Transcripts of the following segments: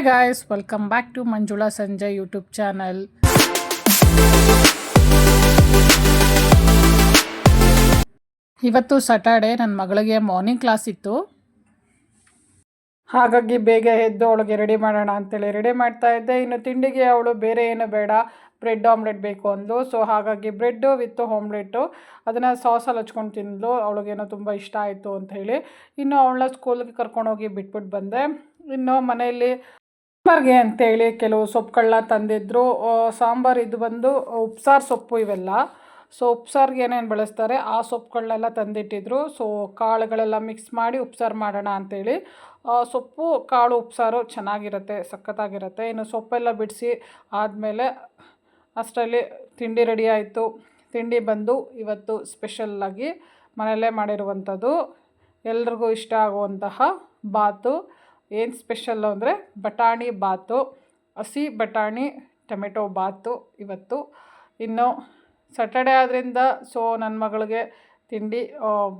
Hi guys welcome back to Manjula Sanjay YouTube channel ಇವತ್ತು Saturday ನನ್ನ ಮಗಳಿಗೆ morning class ಇತ್ತು. ಹಾಗಾಗಿ ಬೇಗ ಎದ್ದು ಅವಳಿಗೆ ರೆಡಿ ಮಾಡೋಣ ಅಂತೇಳಿ ರೆಡಿ ಮಾಡ್ತಾ ಇದ್ದೆ. ಇನ್ನು ತಿಂಡಿಗೆ ಅವಳು ಬೇರೆ ಏನು ಬೇಡ ಬ್ರೆಡ್ ಆಮ್ಲೆಟ್ ಬೇಕು ಅಂದು ಸೊ ಹಾಗಾಗಿ ಬ್ರೆಡ್ಡು ವಿತ್ ಹೋಮ್ಲೆಟ್ಟು ಅದನ್ನು ಸಾಸಲ್ಲಿ ಹಚ್ಕೊಂಡು ತಿಂದಳು ಅವಳಿಗೇನೋ ತುಂಬ ಇಷ್ಟ ಆಯಿತು ಅಂತ ಹೇಳಿ. ಇನ್ನು ಅವಳನ್ನ ಸ್ಕೂಲ್ಗೆ ಕರ್ಕೊಂಡೋಗಿ ಬಿಟ್ಬಿಟ್ಟು ಬಂದೆ. ಇನ್ನು ಮನೆಯಲ್ಲಿ ಸಾಂಬಾರ್ಗೆ ಅಂತೇಳಿ ಕೆಲವು ಸೊಪ್ಪುಗಳನ್ನ ತಂದಿದ್ರು. ಸಾಂಬಾರ್ ಇದು ಬಂದು ಉಪ್ಸಾರು ಸೊಪ್ಪು ಇವೆಲ್ಲ. ಸೊ ಉಪ್ಸಾರ್ಗೆ ಏನೇನು ಬಳಸ್ತಾರೆ? ಆ ಸೊಪ್ಪುಗಳನ್ನೆಲ್ಲ ತಂದಿಟ್ಟಿದ್ರು. ಸೊ ಕಾಳುಗಳೆಲ್ಲ ಮಿಕ್ಸ್ ಮಾಡಿ ಉಪ್ಸಾರು ಮಾಡೋಣ ಅಂತೇಳಿ. ಆ, ಸೊಪ್ಪು ಕಾಳು ಉಪ್ಸಾರು ಚೆನ್ನಾಗಿರುತ್ತೆ ಸಖತ್ತಾಗಿರುತ್ತೆ. ಇನ್ನು ಸೊಪ್ಪೆಲ್ಲ ಬಿಡಿಸಿ ಆದಮೇಲೆ ಅಷ್ಟರಲ್ಲಿ ತಿಂಡಿ ರೆಡಿ ಆಯಿತು. ತಿಂಡಿ ಬಂದು ಇವತ್ತು ಸ್ಪೆಷಲ್ಲಾಗಿ ಮನೆಯಲ್ಲೇ ಮಾಡಿರುವಂಥದ್ದು. ಎಲ್ರಿಗೂ ಇಷ್ಟ ಆಗುವಂತಹ ಬಾತು. ಏನು ಸ್ಪೆಷಲ್ಲು ಅಂದರೆ ಬಟಾಣಿ ಬಾತು, ಹಸಿ ಬಟಾಣಿ, ಟೊಮೆಟೊ ಬಾತು ಇವತ್ತು. ಇನ್ನು ಸಟರ್ಡೆ ಆದ್ದರಿಂದ ಸೊ ನನ್ನ ಮಗಳಿಗೆ ತಿಂಡಿ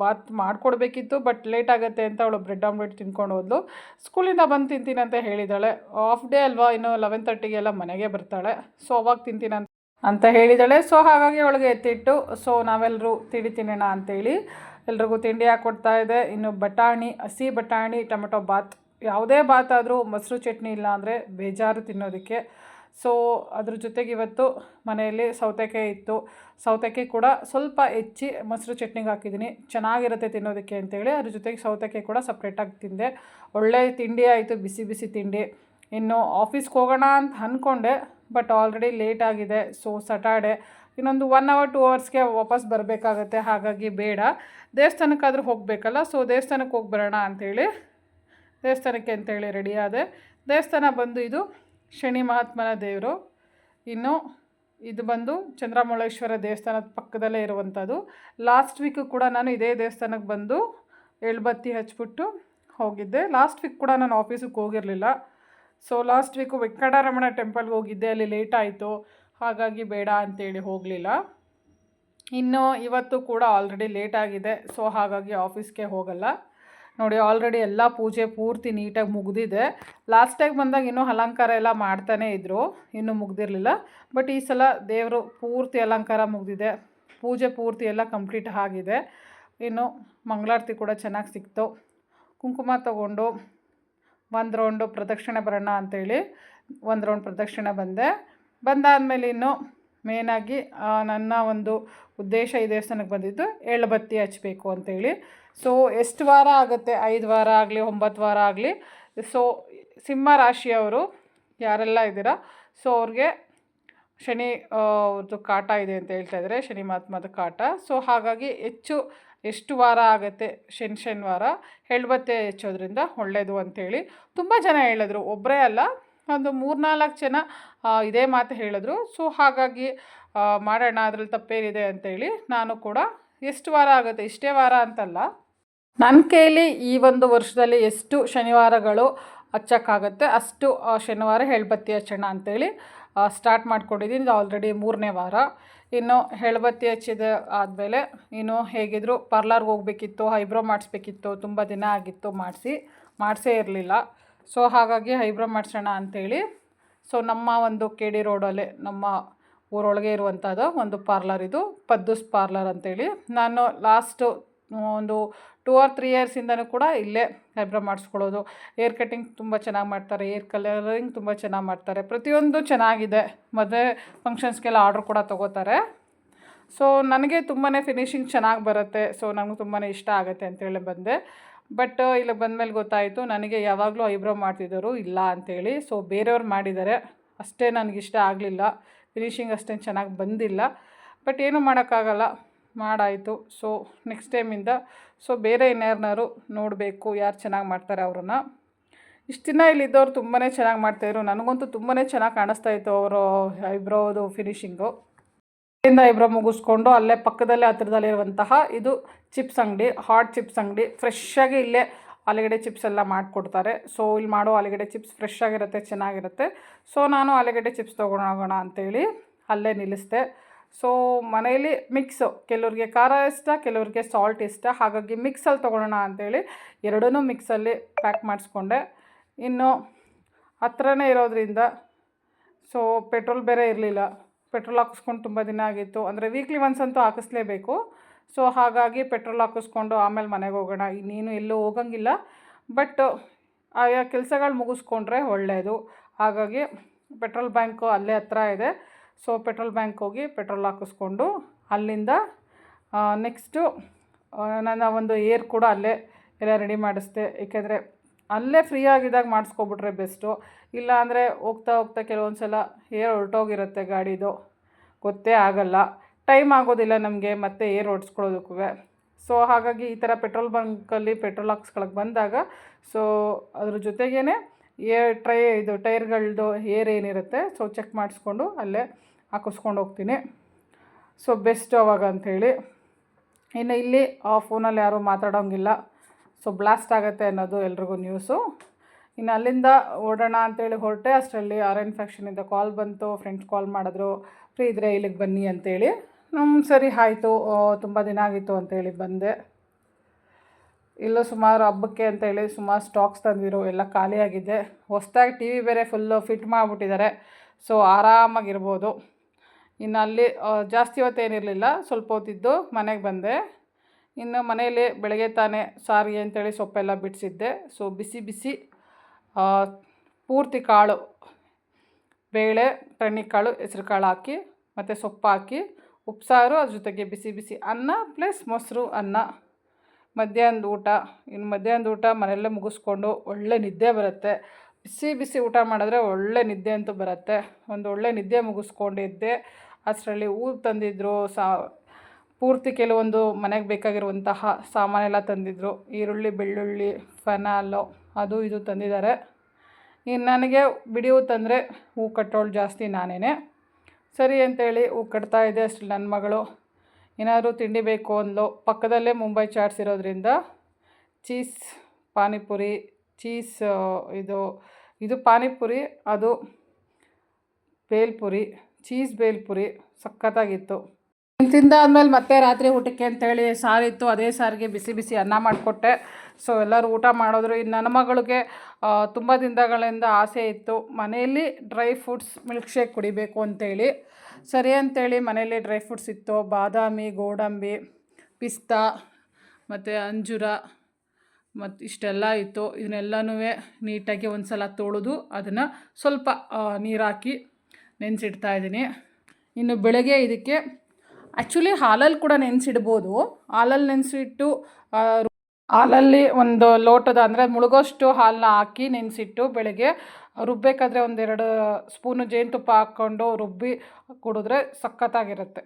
ಬಾತ್ ಮಾಡಿಕೊಡ್ಬೇಕಿತ್ತು ಬಟ್ ಲೇಟ್ ಆಗುತ್ತೆ ಅಂತ ಅವಳು ಬ್ರೆಡ್ ಆಮ್ಲೆಟ್ ತಿನ್ಕೊಂಡು ಹೋದ್ಲು. ಸ್ಕೂಲಿಂದ ಬಂದು ತಿಂತೀನಿ ಅಂತ ಹೇಳಿದ್ದಾಳೆ ಆಫ್ ಡೇ ಅಲ್ವಾ, ಇನ್ನು ಲೆವೆನ್ ತರ್ಟಿಗೆಲ್ಲ ಮನೆಗೆ ಬರ್ತಾಳೆ. ಸೊ ಅವಾಗ ತಿಂತೀನಿ ಅಂತ ಅಂತ ಹೇಳಿದ್ದಾಳೆ ಸೊ ಹಾಗಾಗಿ ಅವಳಿಗೆ ಎತ್ತಿಟ್ಟು ಸೊ ನಾವೆಲ್ಲರೂ ತಿಂಡಿ ತಿನ್ನೋಣ ಅಂತೇಳಿ ಎಲ್ರಿಗೂ ತಿಂಡಿ ಹಾಕ್ಕೊಡ್ತಾ ಇದೆ. ಇನ್ನು ಬಟಾಣಿ, ಹಸಿ ಬಟಾಣಿ, ಟೊಮೆಟೊ ಬಾತ್ ಯಾವುದೇ ಬಾತ್ ಆದರೂ ಮೊಸರು ಚಟ್ನಿ ಇಲ್ಲ ಅಂದರೆ ಬೇಜಾರು ತಿನ್ನೋದಕ್ಕೆ. ಸೊ ಅದ್ರ ಜೊತೆಗೆ ಇವತ್ತು ಮನೆಯಲ್ಲಿ ಸೌತೆಕಾಯಿ ಇತ್ತು. ಸೌತೆಕಾಯಿ ಕೂಡ ಸ್ವಲ್ಪ ಹೆಚ್ಚಿ ಮೊಸರು ಚಟ್ನಿಗೆ ಹಾಕಿದ್ದೀನಿ. ಚೆನ್ನಾಗಿರುತ್ತೆ ತಿನ್ನೋದಕ್ಕೆ ಅಂತೇಳಿ ಅದ್ರ ಜೊತೆಗೆ ಸೌತೆಕಾಯಿ ಕೂಡ ಸಪ್ರೇಟಾಗಿ ತಿಂದೆ. ಒಳ್ಳೆ ತಿಂಡಿ ಆಯಿತು, ಬಿಸಿ ಬಿಸಿ ತಿಂಡಿ. ಇನ್ನು ಆಫೀಸ್ಗೆ ಹೋಗೋಣ ಅಂತ ಅಂದ್ಕೊಂಡೆ ಬಟ್ ಆಲ್ರೆಡಿ ಲೇಟ್ ಆಗಿದೆ. ಸೊ ಸಟರ್ಡೆ ಇನ್ನೊಂದು ಒನ್ ಅವರ್ ಟೂ ಅವರ್ಸ್ಗೆ ವಾಪಸ್ ಬರಬೇಕಾಗತ್ತೆ. ಹಾಗಾಗಿ ಬೇಡ. ದೇವಸ್ಥಾನಕ್ಕಾದರೂ ಹೋಗಬೇಕಲ್ಲ ಸೊ ದೇವಸ್ಥಾನಕ್ಕೆ ಹೋಗಿ ಬರೋಣ ಅಂಥೇಳಿ ದೇವಸ್ಥಾನಕ್ಕೆ ಅಂತೇಳಿ ರೆಡಿಯಾದೆ ದೇವಸ್ಥಾನ ಬಂದು ಇದು ಶನಿ ಮಹಾತ್ಮನ ದೇವರು. ಇನ್ನು ಇದು ಬಂದು ಚಂದ್ರಮೌಳೇಶ್ವರ ದೇವಸ್ಥಾನದ ಪಕ್ಕದಲ್ಲೇ ಇರುವಂಥದ್ದು ಲಾಸ್ಟ್ ವೀಕು ಕೂಡ ನಾನು ಇದೇ ದೇವಸ್ಥಾನಕ್ಕೆ ಬಂದು ಎಳ್ಬತ್ತಿ ಹಚ್ಚಿಬಿಟ್ಟು ಹೋಗಿದ್ದೆ. ಲಾಸ್ಟ್ ವೀಕ್ ಕೂಡ ನಾನು ಆಫೀಸಿಗೆ ಹೋಗಿರಲಿಲ್ಲ. ಸೊ ಲಾಸ್ಟ್ ವೀಕು ವೆಂಕಟರಮಣ ಟೆಂಪಲ್ಗೆ ಹೋಗಿದ್ದೆ. ಅಲ್ಲಿ ಲೇಟ್ ಆಯಿತು. ಹಾಗಾಗಿ ಬೇಡ ಅಂತೇಳಿ ಹೋಗಲಿಲ್ಲ. ಇನ್ನು ಇವತ್ತು ಕೂಡ ಆಲ್ರೆಡಿ ಲೇಟ್ ಆಗಿದೆ. ಸೊ ಹಾಗಾಗಿ ಆಫೀಸ್ಗೆ ಹೋಗಲ್ಲ. ನೋಡಿ ಆಲ್ರೆಡಿ ಎಲ್ಲ ಪೂಜೆ ಪೂರ್ತಿ ನೀಟಾಗಿ ಮುಗಿದಿದೆ. ಲಾಸ್ಟ್ ಟೈಮ್ ಬಂದಾಗ ಇನ್ನೂ ಅಲಂಕಾರ ಎಲ್ಲ ಮಾಡ್ತಾನೇ ಇದ್ದರು ಇನ್ನೂ ಮುಗ್ದಿರಲಿಲ್ಲ. ಬಟ್ ಈ ಸಲ ದೇವರು ಪೂರ್ತಿ ಅಲಂಕಾರ ಮುಗಿದಿದೆ. ಪೂಜೆ ಪೂರ್ತಿ ಎಲ್ಲ ಕಂಪ್ಲೀಟ್ ಆಗಿದೆ. ಇನ್ನು ಮಂಗಳಾರತಿ ಕೂಡ ಚೆನ್ನಾಗಿ ಸಿಕ್ತು. ಕುಂಕುಮ ತಗೊಂಡು ಒಂದು ರೌಂಡು ಪ್ರದಕ್ಷಿಣೆ ಬರೋಣ ಅಂತೇಳಿ ಒಂದು ರೌಂಡ್ ಪ್ರದಕ್ಷಿಣೆ ಬಂದೆ. ಬಂದಾದಮೇಲೆ ಇನ್ನು ಮೇನಾಗಿ ನನ್ನ ಒಂದು ಉದ್ದೇಶ ಈ ದೇವಸ್ಥಾನಕ್ಕೆ ಬಂದಿದ್ದು ಎಳ್ಬತ್ತಿ ಹಚ್ಚಬೇಕು ಅಂತೇಳಿ. ಸೊ ಎಷ್ಟು ವಾರ ಆಗುತ್ತೆ? ಐದು ವಾರ ಆಗಲಿ, ಒಂಬತ್ತು ವಾರ ಆಗಲಿ. ಸೊ ಸಿಂಹ ರಾಶಿಯವರು ಯಾರೆಲ್ಲ ಇದ್ದೀರಾ? ಸೊ ಅವ್ರಿಗೆ ಶನಿ ಅವ್ರದ್ದು ಕಾಟ ಇದೆ ಅಂತ ಹೇಳ್ತಾ ಇದ್ದಾರೆ. ಶನಿ ಮಹಾತ್ಮದ ಕಾಟ. ಸೊ ಹಾಗಾಗಿ ಹೆಚ್ಚು, ಎಷ್ಟು ವಾರ ಆಗುತ್ತೆ? ಶನಿ ಶನಿವಾರ ಹೇಳ್ಬತ್ತೆ ಹೆಚ್ಚೋದ್ರಿಂದ ಒಳ್ಳೆಯದು ಅಂಥೇಳಿ ತುಂಬ ಜನ ಹೇಳಿದ್ರು. ಒಬ್ಬರೇ ಅಲ್ಲ, ಒಂದು ಮೂರ್ನಾಲ್ಕು ಜನ ಇದೇ ಮಾತು ಹೇಳಿದ್ರು. ಸೊ ಹಾಗಾಗಿ ಮಾಡೋಣ, ಅದ್ರಲ್ಲಿ ತಪ್ಪೇನಿದೆ ಅಂತೇಳಿ ನಾನು ಕೂಡ ಎಷ್ಟು ವಾರ ಆಗುತ್ತೆ? ಇಷ್ಟೇ ವಾರ ಅಂತಲ್ಲ. ನನ್ನ ಕೈಲಿ ಈ ಒಂದು ವರ್ಷದಲ್ಲಿ ಎಷ್ಟು ಶನಿವಾರಗಳು ಹಚ್ಚೋಕ್ಕಾಗತ್ತೆ ಅಷ್ಟು ಶನಿವಾರ ಹೇಳ್ಬತ್ತಿ ಹಚ್ಚೋಣ ಅಂತೇಳಿ ಸ್ಟಾರ್ಟ್ ಮಾಡ್ಕೊಂಡಿದ್ದೀನಿ ಇದು ಆಲ್ರೆಡಿ ಮೂರನೇ ವಾರ. ಇನ್ನು ಹೆಳ್ಬತ್ತಿ ಹಚ್ಚಿದ ಆದಮೇಲೆ ಇನ್ನು ಹೇಗಿದ್ರು ಪಾರ್ಲರ್ಗೆ ಹೋಗಬೇಕಿತ್ತು ಐಬ್ರೋ ಮಾಡಿಸ್ಬೇಕಿತ್ತು, ತುಂಬ ದಿನ ಆಗಿತ್ತು, ಮಾಡಿಸಿ, ಮಾಡಿಸೇ ಇರಲಿಲ್ಲ. ಸೊ ಹಾಗಾಗಿ ಐಬ್ರೋ ಮಾಡಿಸೋಣ ಅಂಥೇಳಿ ಸೊ ನಮ್ಮ ಒಂದು ಕೆ ಡಿ ರೋಡಲ್ಲೇ ನಮ್ಮ ಊರೊಳಗೆ ಇರುವಂಥದ್ದು ಒಂದು ಪಾರ್ಲರ್ ಇದು ಪದ್ದುಸ್ ಪಾರ್ಲರ್ ಅಂತೇಳಿ. ನಾನು ಲಾಸ್ಟು ಒಂದು ಟೂ ಆರ್ ತ್ರೀ ಇಯರ್ಸಿಂದನೂ ಕೂಡ ಇಲ್ಲೇ ಐಬ್ರೋ ಮಾಡಿಸ್ಕೊಳ್ಳೋದು. ಏರ್ ಕಟಿಂಗ್ ತುಂಬ ಚೆನ್ನಾಗಿ ಮಾಡ್ತಾರೆ ಏರ್ ಕಲರಿಂಗ್ ತುಂಬ ಚೆನ್ನಾಗಿ ಮಾಡ್ತಾರೆ. ಪ್ರತಿಯೊಂದು ಚೆನ್ನಾಗಿದೆ. ಮದುವೆ ಫಂಕ್ಷನ್ಸ್ಗೆಲ್ಲ ಆರ್ಡ್ರ್ ಕೂಡ ತೊಗೋತಾರೆ. ಸೊ ನನಗೆ ತುಂಬಾ ಫಿನಿಶಿಂಗ್ ಚೆನ್ನಾಗಿ ಬರುತ್ತೆ. ಸೊ ನನಗೆ ತುಂಬಾ ಇಷ್ಟ ಆಗುತ್ತೆ ಅಂತೇಳಿ ಬಂದೆ. ಬಟ್ ಇಲ್ಲಿ ಬಂದಮೇಲೆ ಗೊತ್ತಾಯಿತು, ನನಗೆ ಯಾವಾಗಲೂ ಐಬ್ರೋ ಮಾಡ್ತಿದ್ದರು ಇಲ್ಲ ಅಂಥೇಳಿ ಸೊ ಬೇರೆಯವ್ರು ಮಾಡಿದ್ದಾರೆ. ಅಷ್ಟೇ ನನಗಿಷ್ಟ ಆಗಲಿಲ್ಲ. ಫಿನಿಶಿಂಗ್ ಅಷ್ಟೇನು ಚೆನ್ನಾಗಿ ಬಂದಿಲ್ಲ. ಬಟ್ ಏನೂ ಮಾಡೋಕ್ಕಾಗಲ್ಲ. ಮಾಡಾಯಿತು. ಸೊ ನೆಕ್ಸ್ಟ್ ಟೈಮಿಂದ ಸೊ ಬೇರೆ ಇನ್ಯಾರನ್ನಾರು ನೋಡಬೇಕು ಯಾರು ಚೆನ್ನಾಗಿ ಮಾಡ್ತಾರೆ ಅವ್ರನ್ನ. ಇಷ್ಟು ದಿನ ಇಲ್ಲಿದ್ದವ್ರು ತುಂಬಾ ಚೆನ್ನಾಗಿ ಮಾಡ್ತಾಯಿದ್ರು ನನಗಂತೂ ತುಂಬಾ ಚೆನ್ನಾಗಿ ಕಾಣಿಸ್ತಾ ಇತ್ತು ಅವರು ಐಬ್ರೋದು ಫಿನಿಶಿಂಗು ಇಲ್ಲಿಂದ ಐಬ್ರೋ ಮುಗಿಸ್ಕೊಂಡು ಅಲ್ಲೇ ಪಕ್ಕದಲ್ಲೇ ಹತ್ತಿರದಲ್ಲಿರುವಂತಹ ಇದು ಚಿಪ್ಸ್ ಅಂಗಡಿ ಹಾಟ್ ಚಿಪ್ಸ್ ಅಂಗಡಿ. ಫ್ರೆಶ್ಶಾಗಿ ಇಲ್ಲೇ ಆಲೂಗಡ್ಡೆ ಚಿಪ್ಸ್ ಎಲ್ಲ ಮಾಡಿಕೊಡ್ತಾರೆ. ಸೊ ಇಲ್ಲಿ ಮಾಡೋ ಆಲೂಗಡ್ಡೆ ಚಿಪ್ಸ್ ಫ್ರೆಶ್ ಆಗಿರುತ್ತೆ, ಚೆನ್ನಾಗಿರುತ್ತೆ. ಸೊ ನಾನು ಆಲೂಗಡ್ಡೆ ಚಿಪ್ಸ್ ತೊಗೊಂಡೋಗೋಣ ಅಂತೇಳಿ ಅಲ್ಲೇ ನಿಲ್ಲಿಸಿದೆ. ಸೊ ಮನೆಯಲ್ಲಿ ಮಿಕ್ಸು ಕೆಲವ್ರಿಗೆ ಖಾರ ಇಷ್ಟ, ಕೆಲವ್ರಿಗೆ ಸಾಲ್ಟ್ ಇಷ್ಟ. ಹಾಗಾಗಿ ಮಿಕ್ಸಲ್ಲಿ ತೊಗೊಳ್ಳೋಣ ಅಂತೇಳಿ ಎರಡೂ ಮಿಕ್ಸಲ್ಲಿ ಪ್ಯಾಕ್ ಮಾಡಿಸ್ಕೊಂಡೆ. ಇನ್ನು ಹತ್ರನೇ ಇರೋದ್ರಿಂದ ಸೊ ಪೆಟ್ರೋಲ್ ಬೇರೆ ಇರಲಿಲ್ಲ. ಪೆಟ್ರೋಲ್ ಹಾಕಿಸ್ಕೊಂಡು ತುಂಬ ದಿನ ಆಗಿತ್ತು. ಅಂದರೆ ವೀಕ್ಲಿ ಒನ್ಸ್ ಅಂತೂ ಹಾಕಿಸ್ಲೇಬೇಕು. ಸೊ ಹಾಗಾಗಿ ಪೆಟ್ರೋಲ್ ಹಾಕಿಸ್ಕೊಂಡು ಆಮೇಲೆ ಮನೆಗೆ ಹೋಗೋಣ. ಇನ್ನೇನು ಎಲ್ಲೂ ಹೋಗಂಗಿಲ್ಲ. ಬಟ್, ಆಯಾ ಕೆಲಸಗಳು ಮುಗಿಸ್ಕೊಂಡ್ರೆ ಒಳ್ಳೆಯದು ಹಾಗಾಗಿ ಪೆಟ್ರೋಲ್ ಬ್ಯಾಂಕು ಅಲ್ಲೇ ಹತ್ರ ಇದೆ. ಸೊ ಪೆಟ್ರೋಲ್ ಬ್ಯಾಂಕ್ ಹೋಗಿ ಪೆಟ್ರೋಲ್ ಹಾಕಿಸ್ಕೊಂಡು ಅಲ್ಲಿಂದ ನೆಕ್ಸ್ಟು ನನ್ನ ಒಂದು ಏರ್ ಕೂಡ ಅಲ್ಲೇ ಎಲ್ಲ ರೆಡಿ ಮಾಡಿಸ್ದೆ. ಏಕೆಂದರೆ ಅಲ್ಲೇ ಫ್ರೀ ಆಗಿದ್ದಾಗ ಮಾಡಿಸ್ಕೊಬಿಟ್ರೆ ಬೆಸ್ಟು. ಇಲ್ಲ ಅಂದರೆ ಹೋಗ್ತಾ ಹೋಗ್ತಾ ಕೆಲವೊಂದು ಸಲ ಏರ್ ಹೊರಟೋಗಿರುತ್ತೆ ಗಾಡಿದು. ಗೊತ್ತೇ ಆಗಲ್ಲ. ಟೈಮ್ ಆಗೋದಿಲ್ಲ ನಮಗೆ ಮತ್ತೆ ಏರ್ ಓಡಿಸ್ಕೊಳ್ಳೋದಕ್ಕೂ. ಸೊ ಹಾಗಾಗಿ ಈ ಥರ ಪೆಟ್ರೋಲ್ ಬಂಕಲ್ಲಿ ಪೆಟ್ರೋಲ್ ಹಾಕ್ಸ್ಕೊಳಕ್ಕೆ ಬಂದಾಗ ಸೊ ಅದ್ರ ಜೊತೆಗೇ ಏರ್ ಟ್ರೈ ಇದು ಟೈರ್ಗಳದ್ದು ಏರ್ ಏನಿರುತ್ತೆ ಸೊ ಚೆಕ್ ಮಾಡಿಸ್ಕೊಂಡು ಅಲ್ಲೇ ಹಾಕಿಸ್ಕೊಂಡು ಹೋಗ್ತೀನಿ. ಸೊ ಬೆಸ್ಟ್ ಅವಾಗ ಅಂಥೇಳಿ. ಇನ್ನು ಇಲ್ಲಿ ಆ ಫೋನಲ್ಲಿ ಯಾರೂ ಮಾತಾಡೋಂಗಿಲ್ಲ. ಸೊ ಬ್ಲಾಸ್ಟ್ ಆಗುತ್ತೆ ಅನ್ನೋದು ಎಲ್ರಿಗೂ ನ್ಯೂಸು ಇನ್ನು ಅಲ್ಲಿಂದ ಓಡೋಣ ಅಂತೇಳಿ ಹೊರಟೆ, ಅಷ್ಟರಲ್ಲಿ ಆರ್ ಇನ್ಫೆಕ್ಷನಿಂದ ಕಾಲ್ ಬಂತು ಫ್ರೆಂಡ್ಸ್ ಕಾಲ್ ಮಾಡಿದ್ರು, ಫ್ರೀ ಇದ್ದರೆ ಇಲ್ಲಿಗೆ ಬನ್ನಿ ಅಂತೇಳಿ. ಹ್ಞೂ ಸರಿ, ಆಯಿತು ತುಂಬ ದಿನ ಆಗಿತ್ತು ಅಂತೇಳಿ ಬಂದೆ. ಇಲ್ಲೂ ಸುಮಾರು ಹಬ್ಬಕ್ಕೆ ಅಂತೇಳಿ ಸುಮಾರು ಸ್ಟಾಕ್ಸ್ ತಂದಿರು, ಎಲ್ಲ ಖಾಲಿಯಾಗಿದೆ ಹೊಸ್ದಾಗಿ ಟಿ ವಿ ಬೇರೆ ಫುಲ್ಲು ಫಿಟ್ ಮಾಡಿಬಿಟ್ಟಿದ್ದಾರೆ ಸೊ ಆರಾಮಾಗಿರ್ಬೋದು. ಇನ್ನು ಅಲ್ಲಿ ಜಾಸ್ತಿ ಹೊತ್ತೇನಿರಲಿಲ್ಲ ಸ್ವಲ್ಪ ಹೊತ್ತಿದ್ದು ಮನೆಗೆ ಬಂದೆ. ಇನ್ನು ಮನೆಯಲ್ಲಿ ಬೆಳಗ್ಗೆ ತಾನೇ ಸಾರಿಗೆ ಅಂತೇಳಿ ಸೊಪ್ಪೆಲ್ಲ ಬಿಡಿಸಿದ್ದೆ ಸೊ ಬಿಸಿ ಬಿಸಿ ಪೂರ್ತಿ ಕಾಳು, ಬೇಳೆ ತಣ್ಣಿಕಾಳು ಹೆಸ್ರು ಕಾಳು ಹಾಕಿ, ಮತ್ತು ಸೊಪ್ಪು ಹಾಕಿ, ಉಪ್ಸಾರು, ಅದ್ರ ಜೊತೆಗೆ ಬಿಸಿ ಬಿಸಿ ಅನ್ನ ಪ್ಲಸ್ ಮೊಸರು ಅನ್ನ. ಮಧ್ಯಾಹ್ನದ ಊಟ, ಇನ್ನು ಮಧ್ಯಾಹ್ನದ ಊಟ ಮನೆಯಲ್ಲೇ ಮುಗಿಸ್ಕೊಂಡು ಒಳ್ಳೆ ನಿದ್ದೆ ಬರುತ್ತೆ. ಬಿಸಿ ಬಿಸಿ ಊಟ ಮಾಡಿದ್ರೆ ಒಳ್ಳೆ ನಿದ್ದೆ ಅಂತೂ ಬರುತ್ತೆ. ಒಂದು ಒಳ್ಳೆ ನಿದ್ದೆ ಮುಗಿಸ್ಕೊಂಡಿದ್ದೆ. ಅಷ್ಟರಲ್ಲಿ ಹೂವು ತಂದಿದ್ದರು ಸಾ, ಪೂರ್ತಿ ಕೆಲವೊಂದು ಮನೆಗೆ ಬೇಕಾಗಿರುವಂತಹ ಸಾಮಾನೆಲ್ಲ ತಂದಿದ್ದರು ಈರುಳ್ಳಿ, ಬೆಳ್ಳುಳ್ಳಿ, ಫನಾಲು. ಅದು ಇದು ತಂದಿದ್ದಾರೆ. ಇನ್ನು ನನಗೆ ಬಿಡಿ ಹೂ ತಂದರೆ ಹೂ ಕಟ್ಟೋಳು ಜಾಸ್ತಿ ನಾನೇ ಸರಿ ಅಂತೇಳಿ ಹೂ ಕಟ್ತಾ ಇದೆ ಅಷ್ಟು ನನ್ನ ಮಗಳು. ಏನಾದರೂ ತಿಂಡಿ ಬೇಕು ಅಂದ್ಲು. ಪಕ್ಕದಲ್ಲೇ ಮುಂಬೈ ಚಾಟ್ಸ್ ಇರೋದ್ರಿಂದ ಚೀಸ್, ಪಾನಿಪುರಿ, ಚೀಸ್ ಇದು ಇದು ಪಾನಿಪುರಿ, ಅದು ಬೇಲ್ಪುರಿ, ಚೀಸ್ ಬೇಲ್ಪುರಿ ಸಖತ್ತಾಗಿತ್ತು. ತಿಂದಾದ್ಮೇಲೆ ಮತ್ತೆ ರಾತ್ರಿ ಊಟಕ್ಕೆ ಅಂತೇಳಿ ಸಾರಿತ್ತು. ಅದೇ ಸಾರಿಗೆ ಬಿಸಿ ಬಿಸಿ ಅನ್ನ ಮಾಡಿಕೊಟ್ಟೆ. ಸೊ ಎಲ್ಲರೂ ಊಟ ಮಾಡಿದ್ರು. ಇನ್ನು ನನ್ನ ಮಗಳಿಗೆ ತುಂಬ ದಿನಗಳಿಂದ ಆಸೆ ಇತ್ತು, ಮನೆಯಲ್ಲಿ ಡ್ರೈ ಫ್ರೂಟ್ಸ್ ಮಿಲ್ಕ್ ಶೇಕ್ ಕುಡಿಬೇಕು ಅಂತೇಳಿ. ಸರಿ ಅಂತೇಳಿ ಮನೆಯಲ್ಲಿ ಡ್ರೈ ಫ್ರೂಟ್ಸ್ ಇತ್ತು. ಬಾದಾಮಿ, ಗೋಡಂಬಿ, ಪಿಸ್ತಾ, ಮತ್ತು ಅಂಜೂರ ಮತ್ತು ಇಷ್ಟೆಲ್ಲ ಇತ್ತು. ಇದನ್ನೆಲ್ಲನೂ ನೀಟಾಗಿ ಒಂದು ಸಲ ತೊಳೆದು ಅದನ್ನು ಸ್ವಲ್ಪ ನೀರು ಹಾಕಿ ನೆನೆಸಿಡ್ತಾ ಇದ್ದೀನಿ. ಇನ್ನು ಬೆಳಗ್ಗೆ ಇದಕ್ಕೆ ಆ್ಯಕ್ಚುಲಿ ಹಾಲಲ್ಲಿ ಕೂಡ ನೆನೆಸಿಡ್ಬೋದು. ಹಾಲಲ್ಲಿ ನೆನೆಸಿಟ್ಟು ಹಾಲಲ್ಲಿ ಒಂದು ಲೋಟದ ಅಂದರೆ ಮುಳುಗೋಷ್ಟು ಹಾಲನ್ನ ಹಾಕಿ ನೆನೆಸಿಟ್ಟು ಬೆಳಗ್ಗೆ ರುಬ್ಬಬೇಕಾದ್ರೆ ಒಂದೆರಡು ಸ್ಪೂನು ಜೇನುತುಪ್ಪ ಹಾಕ್ಕೊಂಡು ರುಬ್ಬಿ ಕುಡಿದ್ರೆ ಸಖತ್ತಾಗಿರುತ್ತೆ.